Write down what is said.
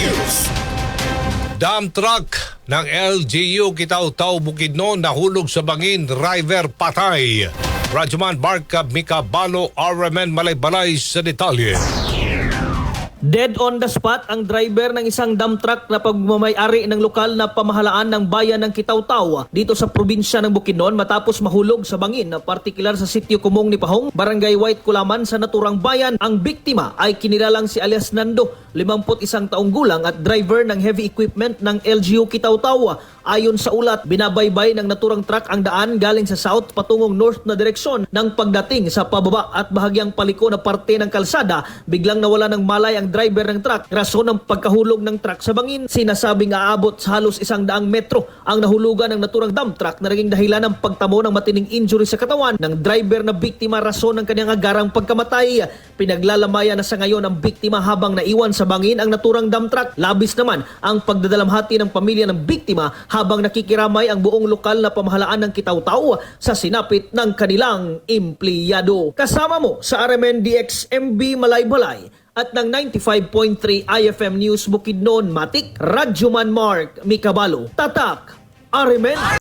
News. Dump truck ng LGU Kitaw-Taw Bukidnon nahulog sa bangin, driver patay. Radyoman Barca Mika Balo, RMN Malay-Balay sa detalye. Dead on the spot ang driver ng isang dump truck na pagmamayari ng lokal na pamahalaan ng bayan ng Kitaw-Taw dito sa probinsya ng Bukidnon matapos mahulog sa bangin na partikular sa sitio Kumong ni Pahong, Barangay White Kulaman sa naturang bayan. Ang biktima ay kinilalang si alias Nando, 51 taong gulang at driver ng heavy equipment ng LGU Kitaw-Taw. Ayon sa ulat, binabaybay ng naturang truck ang daan galing sa south patungong north na direksyon ng pagdating sa pababa at bahagyang paliko na parte ng kalsada. Biglang nawala ng malay ang driver ng truck. Rason ng pagkahulog ng truck sa bangin, sinasabing aabot sa halos isang daang metro ang nahulugan ng naturang dump truck na naging dahilan ng pagtamo ng matining injury sa katawan ng driver na biktima rason ng kanyang agarang pagkamatay. Pinaglalamayan na sa ngayon ang biktima habang naiwan sa bangin ang naturang dump truck. Labis naman ang pagdadalamhati ng pamilya ng biktima habang nakikiramay ang buong lokal na pamahalaan ng Kitaw-Taw sa sinapit ng kanilang empleyado. Kasama mo sa RMN DXMB Malay-Balay at ng 95.3 IFM News Bukidnon Matik, Radyoman Mark Mikabalo, Tatak, RMN